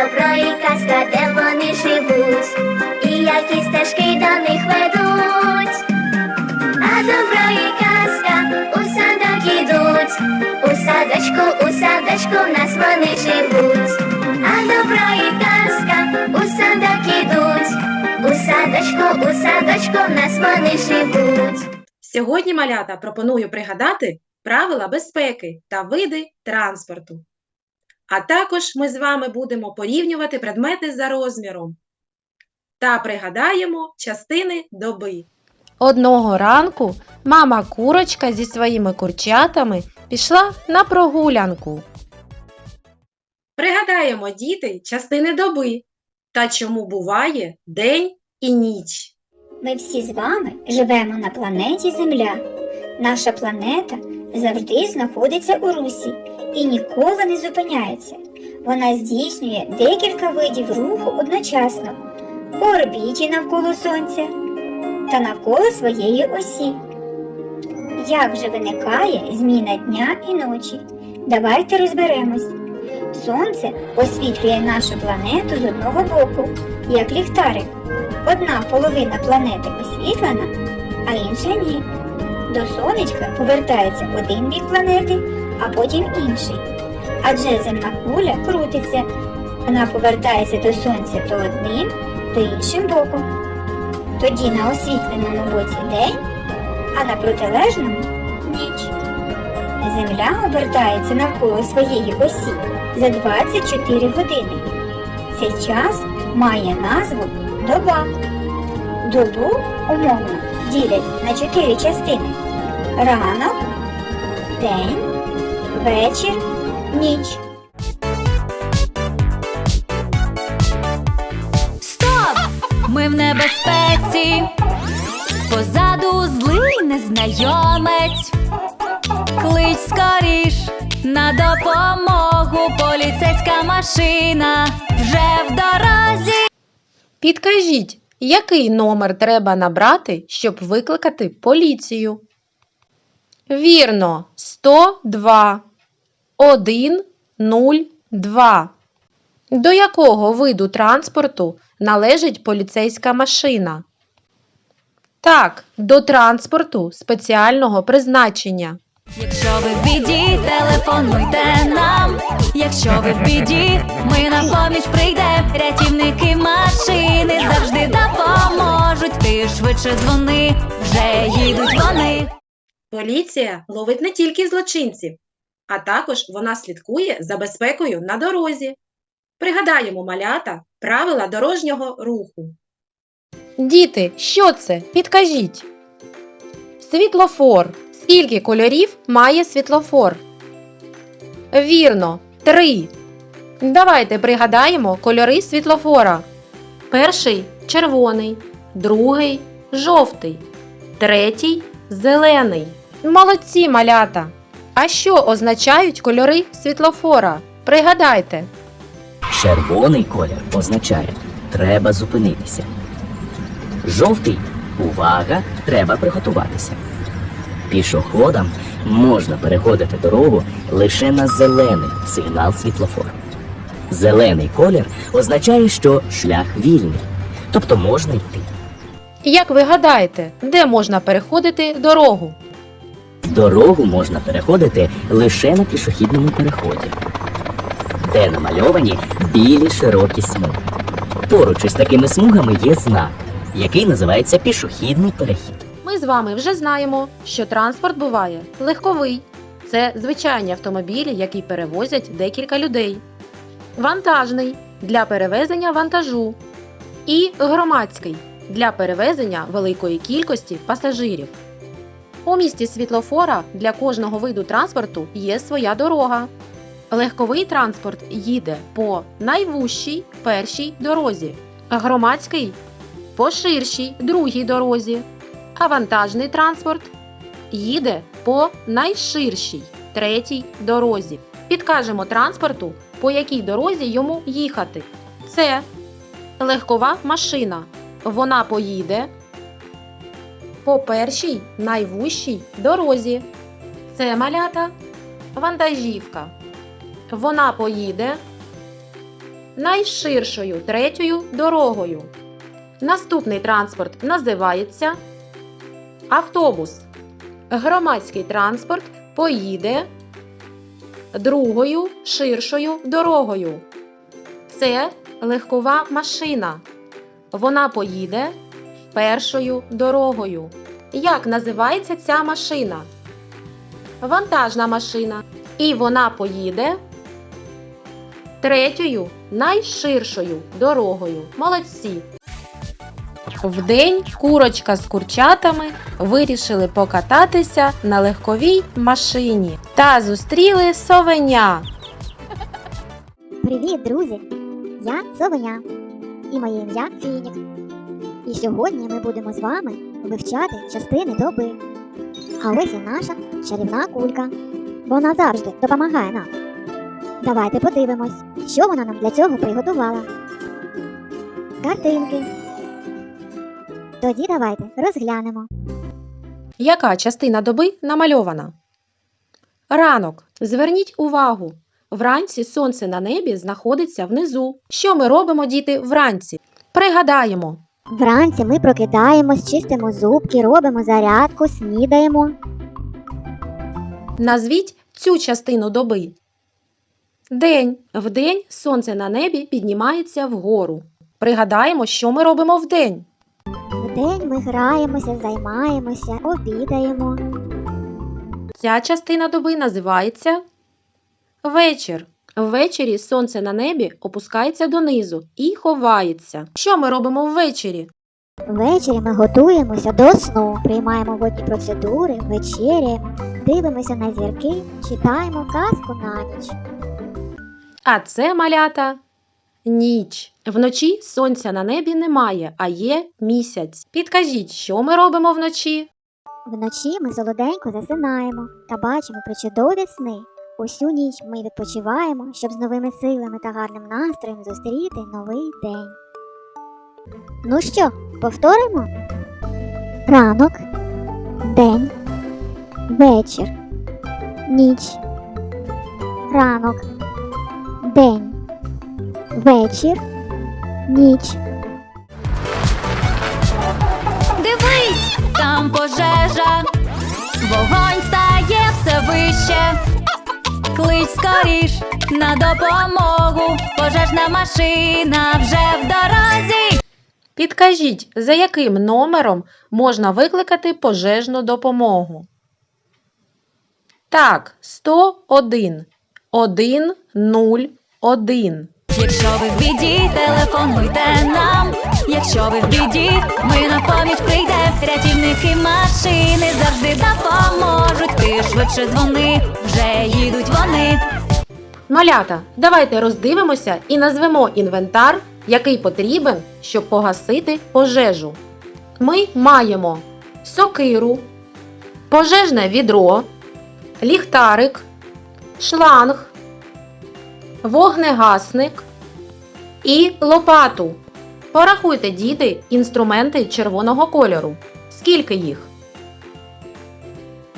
добро і казка, де вони живуть, і які стежки до них ведуть. А добро і казка у садок ідуть, у садочку, у садочку в нас вони живуть. А добро і казка у садок ідуть, у садочку, у садочку в нас вони живуть. Сьогодні малята пропоную пригадати правила безпеки та види транспорту. А також ми з вами будемо порівнювати предмети за розміром та пригадаємо частини доби. Одного ранку мама курочка зі своїми курчатами пішла на прогулянку. Пригадаємо, діти, частини доби та чому буває день і ніч. Ми всі з вами живемо на планеті Земля. Наша планета завжди знаходиться у русі і ніколи не зупиняється. Вона здійснює декілька видів руху одночасно по орбіті навколо Сонця та навколо своєї осі. Як же виникає зміна дня і ночі? Давайте розберемось. Сонце освітлює нашу планету з одного боку, як ліхтарик. Одна половина планети освітлена, а інша ні. До сонечка повертається один бік планети, а потім інший. Адже земна куля крутиться. Вона повертається до сонця то одним, то іншим боком. Тоді на освітленому боці день, а на протилежному ніч. Земля обертається навколо своєї осі за 24 години. Цей час має назву доба. Добу умовно ділять на чотири частини: ранок, день, вечір, ніч. Стоп! Ми в небезпеці. Позаду злий незнайомець. Клич скоріш на допомогу. Поліцейська машина вже в дорозі. Підкажіть, який номер треба набрати, щоб викликати поліцію? Вірно, 102 102. До якого виду транспорту належить поліцейська машина? Так, до транспорту спеціального призначення. Якщо ви в біді, телефонуйте нам. Якщо ви в біді, ми на поміч прийдем. Рятівники машини завжди допоможуть. Ти швидше дзвони, вже їдуть вони. Поліція ловить не тільки злочинців, а також вона слідкує за безпекою на дорозі. Пригадаємо малята правила дорожнього руху. Діти, що це? Підкажіть. Світлофор. Скільки кольорів має світлофор? Вірно, три. Давайте пригадаємо кольори світлофора. Перший червоний, другий жовтий, третій зелений. Молодці малята. А що означають кольори світлофора? Пригадайте. Червоний колір означає треба зупинитися. Жовтий увага, треба приготуватися. Пішоходам можна переходити дорогу лише на зелений сигнал світлофора. Зелений колір означає, що шлях вільний, тобто можна йти. Як ви гадаєте, де можна переходити дорогу? Дорогу можна переходити лише на пішохідному переході, де намальовані білі широкі смуги. Поруч із такими смугами є знак, який називається пішохідний перехід. Ми з вами вже знаємо, що транспорт буває легковий. Це звичайні автомобілі, які перевозять декілька людей. Вантажний для перевезення вантажу. І громадський для перевезення великої кількості пасажирів. У місті світлофора для кожного виду транспорту є своя дорога. Легковий транспорт їде по найвужчій першій дорозі, громадський по ширшій другій дорозі, а вантажний транспорт їде по найширшій третій дорозі. Підкажемо транспорту, по якій дорозі йому їхати. Це легкова машина. Вона поїде по першій найвужчій дорозі. Це малята вантажівка. Вона поїде найширшою третьою дорогою. Наступний транспорт називається автобус. Громадський транспорт поїде другою ширшою дорогою. Це легкова машина. Вона поїде першою дорогою. Як називається ця машина? Вантажна машина. І вона поїде третьою найширшою дорогою. Молодці. Вдень курочка з курчатами вирішили покататися на легковій машині та зустріли совеня. Привіт, друзі! Я Совеня і моє ім'я Фінік. І сьогодні ми будемо з вами вивчати частини доби. А ось і наша чарівна кулька. Вона завжди допомагає нам. Давайте подивимось, що вона нам для цього приготувала. Картинки. Тоді давайте розглянемо. Яка частина доби намальована? Ранок. Зверніть увагу. Вранці сонце на небі знаходиться внизу. Що ми робимо, діти, вранці? Пригадаємо. Вранці ми прокидаємось, чистимо зубки, робимо зарядку, снідаємо. Назвіть цю частину доби. День. Вдень сонце на небі піднімається вгору. Пригадаємо, що ми робимо вдень. Вдень ми граємося, займаємося, обідаємо. Ця частина доби називається вечір. Ввечері сонце на небі опускається донизу і ховається. Що ми робимо ввечері? Ввечері ми готуємося до сну, приймаємо водні процедури, вечеряємо, дивимося на зірки, читаємо казку на ніч. А це малята ніч. Вночі сонця на небі немає, а є місяць. Підкажіть, що ми робимо вночі? Вночі ми солоденько засинаємо та бачимо причудові сни. Усю ніч ми відпочиваємо, щоб з новими силами та гарним настроєм зустріти новий день. Ну що, повторимо? Ранок, день, вечір, ніч, ранок, день, вечір, ніч. Дивись, там пожежа, вогонь стає все вище. Клич скоріш на допомогу. Пожежна машина вже в дорозі. Підкажіть, за яким номером можна викликати пожежну допомогу? Так, 101. 101. Якщо ви в біді, телефонуйте нам. Якщо ви в біді, ми на поміч прийде. Рятівники машини завжди допоможуть. Ти швидше дзвони, вже їдуть вони. Малята, давайте роздивимося і назвемо інвентар, який потрібен, щоб погасити пожежу. Ми маємо сокиру, пожежне відро, ліхтарик, шланг, вогнегасник і лопату. Порахуйте, діти, інструменти червоного кольору. Скільки їх?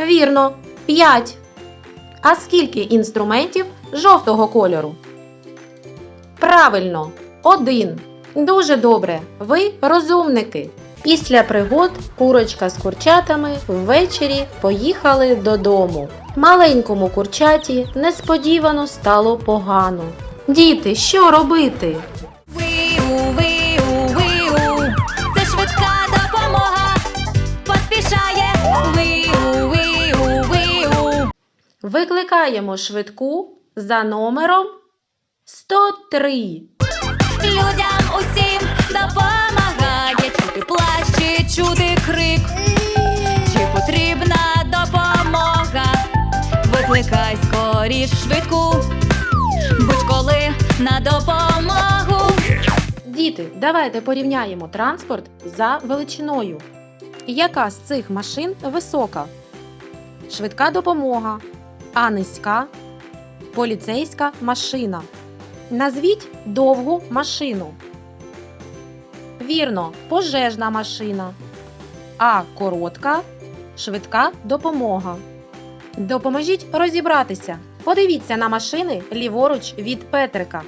Вірно, 5. А скільки інструментів жовтого кольору? Правильно, один. Дуже добре. Ви розумники. Після пригод курочка з курчатами ввечері поїхали додому. Маленькому курчаті несподівано стало погано. Діти, що робити? Викликаємо швидку за номером 103. Людям усім допомагає чути плач чи чути крик. Чи потрібна допомога? Викликай скоріш швидку. Будь-коли на допомогу. Діти, давайте порівняємо транспорт за величиною. Яка з цих машин висока? Швидка допомога, а низька поліцейська машина. Назвіть довгу машину. Вірно, пожежна машина. А коротка швидка допомога. Допоможіть розібратися. Подивіться на машини ліворуч від Петрика.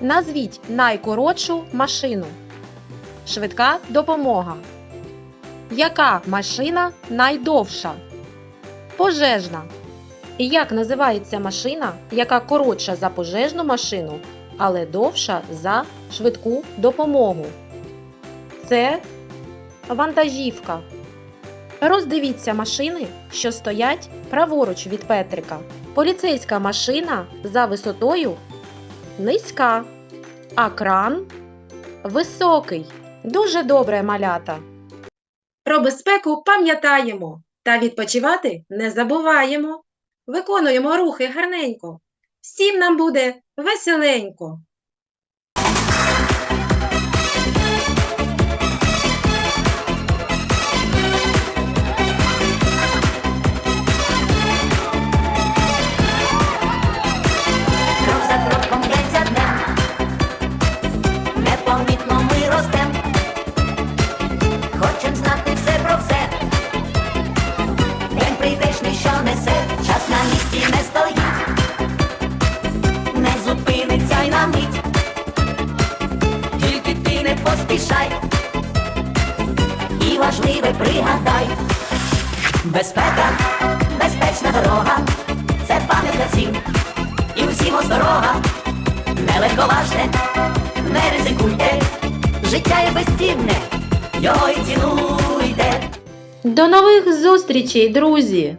Назвіть найкоротшу машину. Швидка допомога. Яка машина найдовша? Пожежна. Як називається машина, яка коротша за пожежну машину, але довша за швидку допомогу? Це вантажівка. Роздивіться машини, що стоять праворуч від Петрика. Поліцейська машина за висотою низька, а кран високий. Дуже добре, малята. Про безпеку пам'ятаємо та відпочивати не забуваємо. Виконуємо рухи гарненько. Всім нам буде веселенько. І важливе пригадай. Безпека, безпечна дорога, це пам'ятка всім і усім осторога. Не легковажте, не ризикуйте, життя є безцінне, його і цінуйте. До нових зустрічей, друзі!